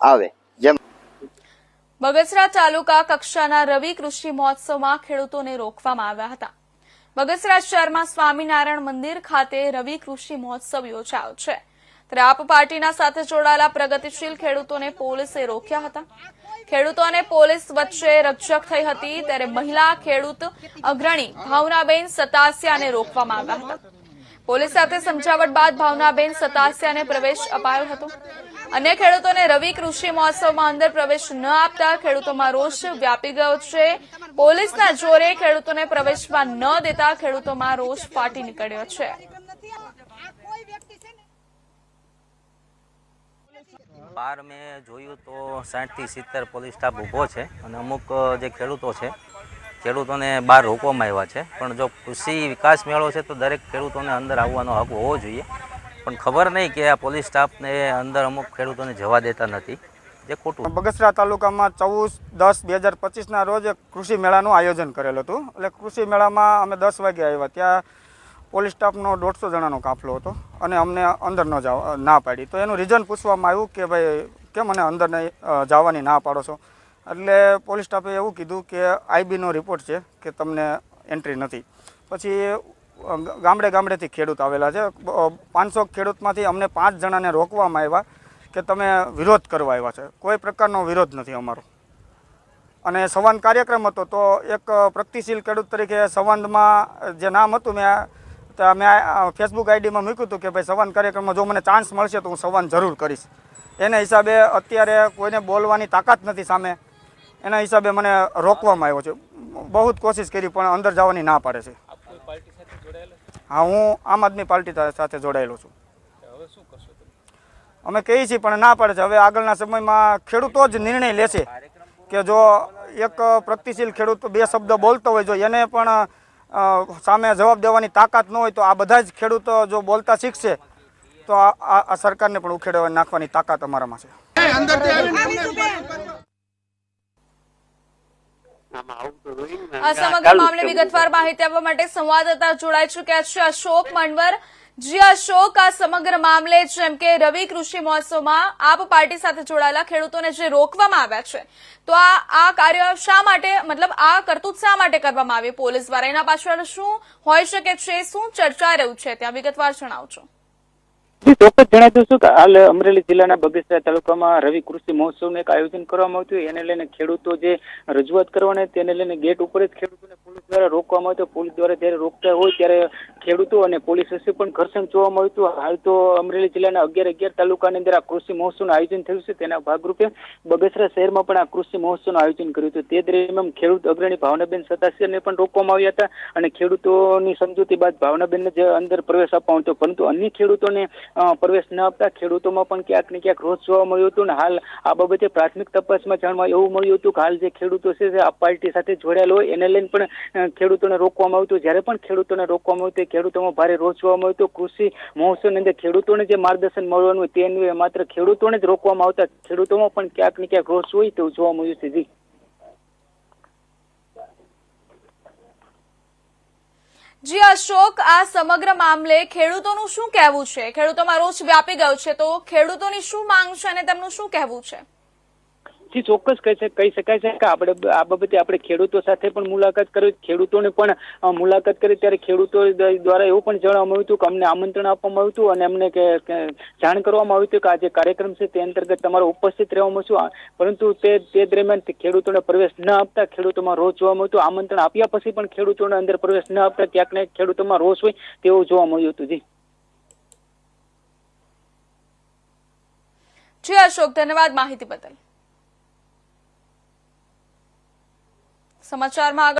આવે. જેમ બગસરા તાલુકા કક્ષાના રવિ કૃષિ મહોત્સવમાં ખેડૂતોને રોકવામાં આવ્યા હતા. બગસરા શહેરમાં સ્વામિનારાયણ મંદિર ખાતે રવિ કૃષિ મહોત્સવ યોજાયો છે. ત્યારે આપ પાર્ટીના સાથે જોડાયેલા પ્રગતિશીલ ખેડૂતોને પોલીસે રોક્યા હતા. ખેડૂતો અને પોલીસ વચ્ચે રક્ષક થઈ હતી ત્યારે મહિલા ખેડૂત અગ્રણી ભાવનાબેન સતાસિયાને રોકવામાં આવ્યા હતા. પોલીસ સાથે સમજાવટ બાદ ભાવનાબેન સતાસિયાને પ્રવેશ અપાયો હતો. અન્ય ખેડૂતોને રવિ કૃષિ મહોત્સવમાં અંદર પ્રવેશ ન આપતા ખેડૂતોમાં રોષ વ્યાપી ગયો છે. પોલીસના જોરે ખેડૂતોને પ્રવેશવા ન દેતા ખેડૂતોમાં રોષ ફાટી નીકળ્યો છે. બાર મેં જોયું તો સાઠથી સિત્તેર પોલીસ સ્ટાફ ઊભો છે અને અમુક જે ખેડૂતો છે ખેડૂતોને બહાર રોકવામાં આવ્યા છે. પણ જો કૃષિ વિકાસ મેળો છે તો દરેક ખેડૂતોને અંદર આવવાનો હક હોવો જોઈએ. પણ ખબર નહીં કે આ પોલીસ સ્ટાફને અંદર અમુક ખેડૂતોને જવા દેતા નથી. જે ખોટું. બગસરા તાલુકામાં ચૌદ દસ બે હજાર પચીસના રોજ કૃષિ મેળાનું આયોજન કરેલું હતું. એટલે કૃષિ મેળામાં અમે દસ વાગે આવ્યા. ત્યાં પોલીસ સ્ટાફનો દોઢસો જણાનો કાફલો હતો અને અમને અંદર ન જવા, ના પાડી. તો એનું રીઝન પૂછવામાં આવ્યું કે ભાઈ, કેમ મને અંદર જવાની ના પાડો છો? એટલે પોલીસ સ્ટાફે એવું કીધું કે આઈબીનો રિપોર્ટ છે કે તમને એન્ટ્રી નથી. પછી ગામડે ગામડેથી ખેડૂત આવેલા છે. પાંચસો ખેડૂતમાંથી અમને પાંચ જણાને રોકવામાં આવ્યા કે તમે વિરોધ કરવા આવ્યા છે. કોઈ પ્રકારનો વિરોધ નથી અમારો. અને સંવાદ કાર્યક્રમ હતો તો એક પ્રગતિશીલ ખેડૂત તરીકે સંવાદમાં, જે નામ હતું મેં મેં ફેસબુક આઈડીમાં મૂક્યું હતું કે ભાઈ સંવાદ કાર્યક્રમમાં જો મને ચાન્સ મળશે તો હું સંવાદ જરૂર કરીશ. એના હિસાબે અત્યારે કોઈને બોલવાની તાકાત નથી સામે એના હિસાબે મને રોકવામાં આવ્યો છે. બહુ જ કોશિશ કરી પણ અંદર જવાની ના પાડે છે. હા હું આમ આદમી પાર્ટી સાથે જોડાયેલો છું. અમે કહીએ છીએ પણ ના પાડે છે. હવે આગળના સમયમાં ખેડૂતો જ નિર્ણય લેશે કે જો એક પ્રગતિશીલ ખેડૂત બે શબ્દ બોલતો હોય જો એને પણ સામે જવાબ દેવાની તાકાત ન હોય તો આ બધા જ ખેડૂતો જો બોલતા શીખશે તો આ સરકારને પણ ઉખેડવા નાખવાની તાકાત અમારામાં છે. આ સમગ્ર મામલે વિગતવાર માહિતી આપવા માટે સંવાદદાતા જોડાઈ ચૂક્યા છે અશોક મનવર. જી અશોક આ સમગ્ર મામલે જેમ કે રવિ કૃષિ મહોત્સવમાં આપ પાર્ટી સાથે જોડાયેલા ખેડૂતોને જે રોકવામાં આવ્યા છે તો આ આ કાર્ય શા માટે મતલબ આ કરતૂત શા માટે કરવામાં આવી પોલીસ દ્વારા એના પાછળ શું હોઈ શકે છે શું ચર્ચા રહ્યું છે? ત્યાં વિગતવાર જણાવજો. ચોક્કસ જણાવી દઉં છું કે હાલ અમરેલી જિલ્લાના બગસરા તાલુકામાં રવિ કૃષિ મહોત્સવનું એક આયોજન કરવામાં આવ્યું એને લઈને ખેડૂતો જે રજૂઆત કરવાની તેને લઈને ગેટ ઉપર જ ખેડૂતોને પોલીસ દ્વારા રોકવામાં આવ્યો પોલીસ દ્વારા જ્યારે રોકતા હોય ત્યારે ખેડૂતો અને પોલીસ વચ્ચે પણ ઘર્ષણ જોવા મળ્યું હતું. હાલ તો અમરેલી જિલ્લાના અગિયાર અગિયાર તાલુકાની અંદર આ કૃષિ મહોત્સવનું આયોજન થયું છે. તેના ભાગરૂપે બગસરા શહેરમાં પણ આ કૃષિ મહોત્સવનું આયોજન કર્યું હતું. તે દરમિયાન ખેડૂત અગ્રણી ભાવનાબેન સતાસિયાને પણ રોકવામાં આવ્યા હતા અને ખેડૂતોની સમજૂતી બાદ ભાવનાબેનને જે અંદર પ્રવેશ આપવામાં હતો. પરંતુ અન્ય ખેડૂતોને પ્રવેશ ન આપતા ખેડૂતોમાં પણ ક્યાંક ને ક્યાંક રોષ જોવા મળ્યો હતો અને હાલ આ બાબતે પ્રાથમિક તપાસમાં જાણવા એવું મળ્યું હતું કે હાલ જે ખેડૂતો છે આ પાર્ટી સાથે જોડાયેલા હોય એને લઈને પણ ખેડૂતોને રોકવામાં આવ્યું હતું. જ્યારે પણ ખેડૂતોને રોકવામાં આવ્યું તે ખેડૂતોમાં ભારે રોષ જોવા મળ્યો હતો. કૃષિ મહોત્સવની અંદર ખેડૂતોને જે માર્ગદર્શન મળવાનું હોય તે માત્ર ખેડૂતોને જ રોકવામાં આવતા ખેડૂતોમાં પણ ક્યાંક ને ક્યાંક રોષ હોય તેવું જોવા મળ્યું છે. જી. જી, અશોક, આ સમગ્ર મામલે ખેડૂતોનું શું કહેવું છે? ખેડૂતોમાં રોષ વ્યાપી ગયો છે તો ખેડૂતોની શું માંગ છે અને તેમનું શું કહેવું છે? જી ચોક્કસ કહી શકાય છે કે આપણે આ બાબતે આપણે ખેડૂતો સાથે પણ મુલાકાત કરી, ખેડૂતોને પણ મુલાકાત કરી. ત્યારે ખેડૂતો દ્વારા એવું પણ જણાવવામાં આવ્યું હતું કે અમને આમંત્રણ આપવામાં આવ્યું હતું અને અમને જાણ કરવામાં આવ્યું હતું કે આ જે કાર્યક્રમ છે તે અંતર્ગત તમારે ઉપસ્થિત રહેવામાં છું પરંતુ તે તે દરમિયાન ખેડૂતોને પ્રવેશ ન આપતા ખેડૂતોમાં રોષ જોવા મળ્યું આમંત્રણ આપ્યા પછી પણ ખેડૂતોને અંદર પ્રવેશ ન આપતા ક્યાંક ને ખેડૂતોમાં રોષ હોય તેવું જોવા મળ્યું હતું. જી. જી અશોક. ધન્યવાદ માહિતી બદલ. સમાચારમાં